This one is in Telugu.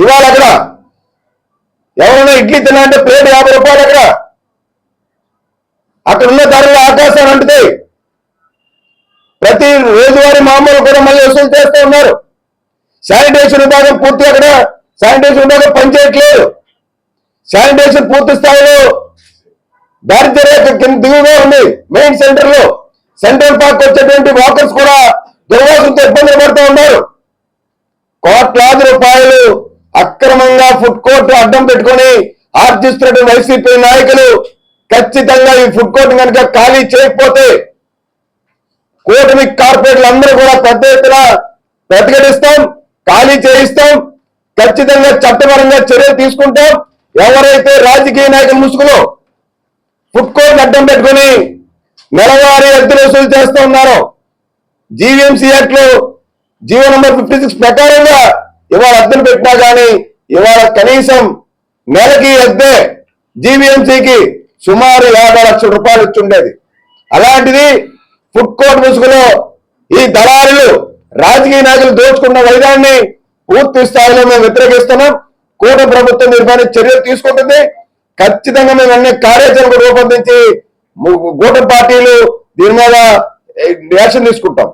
ఇవాళ అక్కడ ఎవరైనా ఇడ్లీ తినాలంటే ప్లేట్ యాభై రూపాయలు అక్కడ. అక్కడ ఉన్న ధరలు ఆకాశాన్ని అంటుతాయి ప్రతి రోజువారీ మామూలు కూడా మళ్ళీ వసూలు చేస్తూ ఉన్నారు. శానిటేషన్ విభాగం పూర్తి అక్కడ. శానిటేషన్ విభాగం పనిచేయట్లేదు. శానిటేషన్ పూర్తి స్థాయిలో దారిద్ర్య రేఖ కింద దిగువగా ఉంది. మెయిన్ సెంటర్లో సెంట్రల్ పార్క్ వచ్చేటువంటి వాకర్స్ కూడా దుర్వాసంతో ఇబ్బందులు పడుతూ ఉన్నారు. కోట్లాది రూపాయలు అక్రమంగా ఫుడ్ కోర్టు అడ్డం పెట్టుకొని ఆర్జిస్తున్నటువంటి వైసీపీ నాయకులు ఖచ్చితంగా ఈ ఫుడ్ కోర్టు కనుక ఖాళీ చేయకపోతే కూటమి కార్పొరేట్లు అందరూ కూడా పెద్ద ఎత్తున ప్రతిఘటిస్తాం ఖాళీ చేయిస్తాం ఖచ్చితంగా చట్టపరంగా చర్యలు తీసుకుంటాం. ఎవరైతే రాజకీయ నాయకులు ముసుగులో ఫుడ్ కోర్ట్ అడ్డం పెట్టుకుని నెలవారీ అద్దెలు వసూలు చేస్తూ ఉన్నారు జీవీఎంసీ యాక్ట్లో జీవో నెంబర్ ఫిఫ్టీ సిక్స్ ప్రకారంగా ఇవాళ అద్దెలు పెట్టినా కానీ ఇవాళ కనీసం నెలకి అద్దె జీవీఎంసీకి సుమారు యాభై లక్షల రూపాయలు ఇచ్చుండేది అలాంటిది ఫుడ్ కోర్ట్ ముసుగులో ఈ దళారులు రాజకీయ నాయకులు దోచుకున్న వైదాన్ని పూర్తి స్థాయిలో మేము వ్యతిరేకిస్తున్నాం. కూట ప్రభుత్వం నిర్మాణ చర్యలు తీసుకుంటుంది. ఖచ్చితంగా మేము అన్ని కార్యాచరణ రూపొందించి ము- కూటమి పార్టీలు దీని మీద యాక్షన్ తీసుకుంటాం.